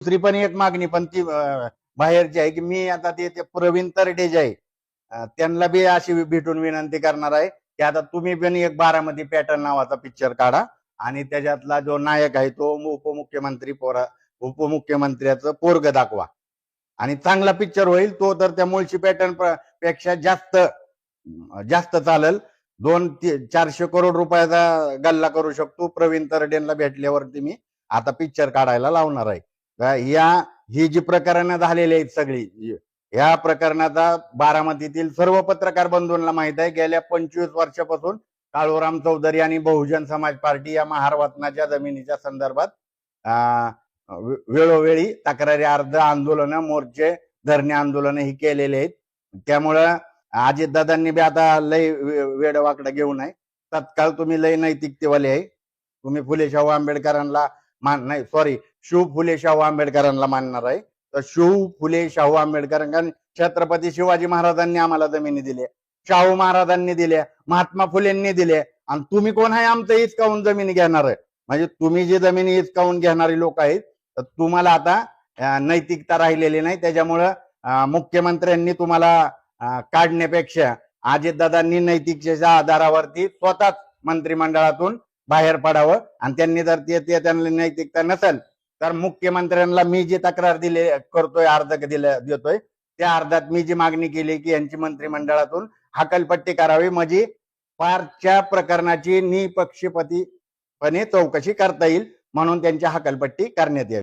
दुसरी पण एक मागणी पण ती बाहेरची आहे की मी आता ते ते प्रवीण तरडे जे आहे त्यांना बी अशी भेटून विनंती करणार आहे की आता तुम्ही पण एक बारामती पॅटर्न नावाचा पिक्चर काढा आणि त्याच्यातला जो नायक आहे तो उपमुख्यमंत्री पोरा उपमुख्यमंत्र्याचं पोरग दाखवा. आणि चांगला पिक्चर होईल तो तर त्या मुळशी पॅटर्नपेक्षा जास्त जास्त चालेल. दोन चारशे करोड रुपयाचा गल्ला करू शकतो प्रवीण तरडेंना भेटल्यावरती मी आता पिक्चर काढायला लावणार आहे. या ही जी प्रकरणं झालेली आहेत सगळी या प्रकरणाचा बारामतीतील सर्व पत्रकार बंधूंना माहीत आहे. गेल्या पंचवीस वर्षापासून काळूराम चौधरी आणि बहुजन समाज पार्टी या महारवतनाच्या जमिनीच्या संदर्भात वेळोवेळी तक्रारी अर्ज आंदोलन मोर्चे धरणे आंदोलन ही केलेले आहेत. त्यामुळं अजितदादांनी बी आता लय वेडवाकडं घेऊ नये तत्काळ तुम्ही लय नैतिकतेवाले आहे. तुम्ही फुले शाहू आंबेडकरांना मान नाही सॉरी शिव फुले शाहू आंबेडकरांना मानणार आहे. तर शिव फुले शाहू आंबेडकर छत्रपती शिवाजी महाराजांनी आम्हाला जमिनी दिल्या. शाहू महाराजांनी दिल्या महात्मा फुलेंनी दिल्या. आणि तुम्ही कोण आहे आमचं हिसकावून जमिनी घेणार आहे? म्हणजे तुम्ही जी जमिनी हिसकावून घेणारी लोक आहेत तर तुम्हाला आता नैतिकता राहिलेली नाही. त्याच्यामुळं मुख्यमंत्र्यांनी तुम्हाला काढण्यापेक्षा अजितदादांनी नैतिकतेच्या आधारावरती स्वतःच मंत्रिमंडळातून बाहेर पडावं. आणि त्यांनी जर ते त्यांना नैतिकता नसेल तर मुख्यमंत्र्यांना मी जी तक्रार दिली करतोय अर्ज दिला देतोय त्या अर्जात मी जी मागणी केली की यांची मंत्रिमंडळातून हकलपट्टी करावी. म्हणजे पारच्या प्रकरणाची निपक्षपतीपणे चौकशी करता येईल म्हणून त्यांची हकलपट्टी करण्यात यावी.